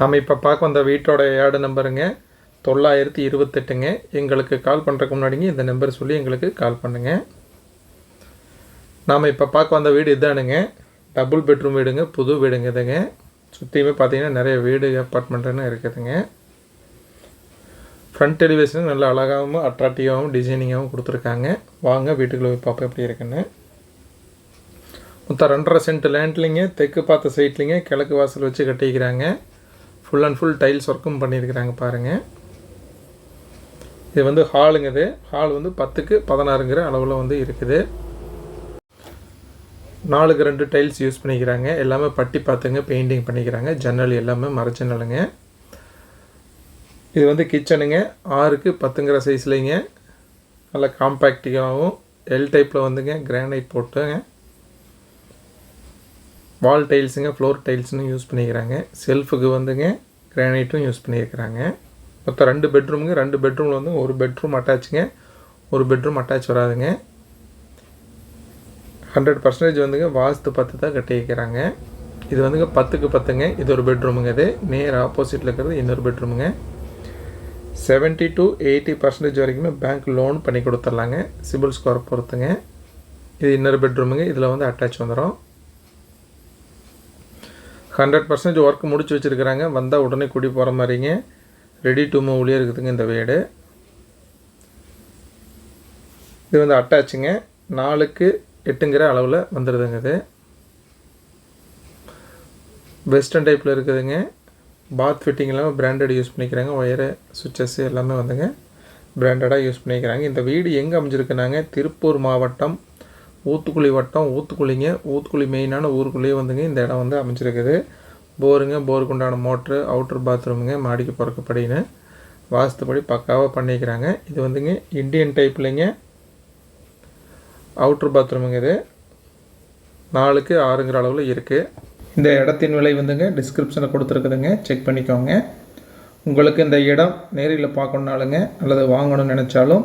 நம்ம இப்போ பார்க்க வந்த வீட்டோட ஏடு நம்பருங்க. தொள்ளாயிரத்தி இருபத்தெட்டுங்க. எங்களுக்கு கால் பண்ணுறதுக்கு முன்னாடிங்க இந்த நம்பர் சொல்லி எங்களுக்கு கால் பண்ணுங்க. நாம் இப்போ பார்க்க வந்த வீடு இதானுங்க. டபுள் பெட்ரூம் வீடுங்க புது வீடுங்க இதுங்க. சுற்றியுமே பார்த்தீங்கன்னா நிறைய வீடு அப்பார்ட்மெண்ட்டுன்னு இருக்குதுங்க. ஃப்ரண்ட் எலிவேஷன் நல்லா அழகாகவும் அட்ராக்டிவாகவும் டிசைனிங்காகவும் கொடுத்துருக்காங்க. வாங்க வீட்டுக்குள்ளே போய் பார்ப்போம் எப்படி இருக்குன்னு. மொத்தம் ரெண்டரை சென்ட் லேண்ட்லிங்க தெற்கு பார்த்த சைட்லிங்க கிழக்கு வாசல் வச்சு கட்டிக்கிறாங்க. ஃபுல் அண்ட் ஃபுல் டைல்ஸ் ஒர்க்கும் பண்ணியிருக்கிறாங்க பாருங்கள் இது வந்து ஹாலுங்க இது ஹால் வந்து பத்துக்கு பதினாறுங்கிற அளவில் வந்து இருக்குது. நாலுக்கு ரெண்டு டைல்ஸ் யூஸ் பண்ணிக்கிறாங்க. எல்லாமே பட்டி பார்த்துங்க பெயிண்டிங் பண்ணிக்கிறாங்க. ஜன்னல் எல்லாமே மர ஜன்னலுங்க இது வந்து கிச்சனுங்க ஆறுக்கு பத்துங்கிற சைஸ்லேங்க நல்லா காம்பேக்டிக்காகவும் எல் டைப்பில் வந்துங்க கிரானைட் போட்டுங்க. வால் டைல்ஸுங்க ஃப்ளோர் டைல்ஸ்னு யூஸ் பண்ணிக்கிறாங்க. செல்ஃபுக்கு வந்துங்க கிரானைட்டும் யூஸ் பண்ணியிருக்கிறாங்க மொத்தம் ரெண்டு பெட்ரூமுங்க ரெண்டு பெட்ரூமில் வந்து ஒரு பெட்ரூம் அட்டாச்சுங்க ஒரு பெட்ரூம் அட்டாச் வராதுங்க. ஹண்ட்ரட் பர்சன்டேஜ் வந்துங்க வாஸ்து பத்து தான் கட்டி வைக்கிறாங்க. இது வந்துங்க பத்துக்கு பத்துங்க இது ஒரு பெட்ரூமுங்க இது. நேர் ஆப்போசிட்டில் இருக்கிறது இன்னொரு பெட்ரூமுங்க செவன்ட்டி டு எயிட்டி பர்சன்டேஜ் வரைக்குமே பேங்க் லோன் பண்ணி கொடுத்துர்லாங்க சிபில் ஸ்கோர் பொறுத்துங்க. இது இன்னொரு பெட்ரூமுங்க இதில் வந்து அட்டாச் வந்துடும் ஹண்ட்ரட் பர்சன்டேஜ் ஒர்க் முடிச்சு வச்சுருக்கிறாங்க. வந்தால் உடனே குடி போகிற மாதிரிங்க. ரெடி டு மூவ்லேயே இருக்குதுங்க இந்த வீடு. இது வந்து அட்டாச்சுங்க. நாலுக்கு எட்டுங்கிற அளவில் வந்துடுதுங்க இது. வெஸ்டர்ன் டைப்பில் இருக்குதுங்க. பாத் ஃபிட்டிங் எல்லாமே பிராண்டட் யூஸ் பண்ணிக்கிறாங்க. ஒயரு சுவிச்சஸ் எல்லாமே வந்துங்க. பிராண்டடாக யூஸ் பண்ணிக்கிறாங்க. இந்த வீடு எங்கே அமைஞ்சிருக்குனாங்க? திருப்பூர் மாவட்டம் ஊத்துக்குழி வட்டம் ஊத்துக்குழிங்க ஊத்துக்குழி மெயினான ஊருக்குள்ளேயே வந்துங்க இந்த இடம் வந்து அமைஞ்சிருக்குது. போருங்க போருக்கு உண்டான மோட்ரு அவுட்ரு பாத்ரூமுங்க மாடிக்கு பிறக்கப்படின்னு வாஸ்துப்படி பக்காவாக பண்ணிக்கிறாங்க. இது வந்துங்க இந்தியன் டைப்லைங்க அவுட்ரு பாத்ரூமுங்க இது. நாலுக்கு ஆறுங்கிற அளவில் இருக்குது இந்த இடத்தின் விலை வந்துங்க டிஸ்கிரிப்ஷனில் கொடுத்துருக்குதுங்க. செக் பண்ணிக்கோங்க. உங்களுக்கு இந்த இடம் நேரில் பார்க்கணுனாலுங்க அல்லது வாங்கணும்னு நினச்சாலும்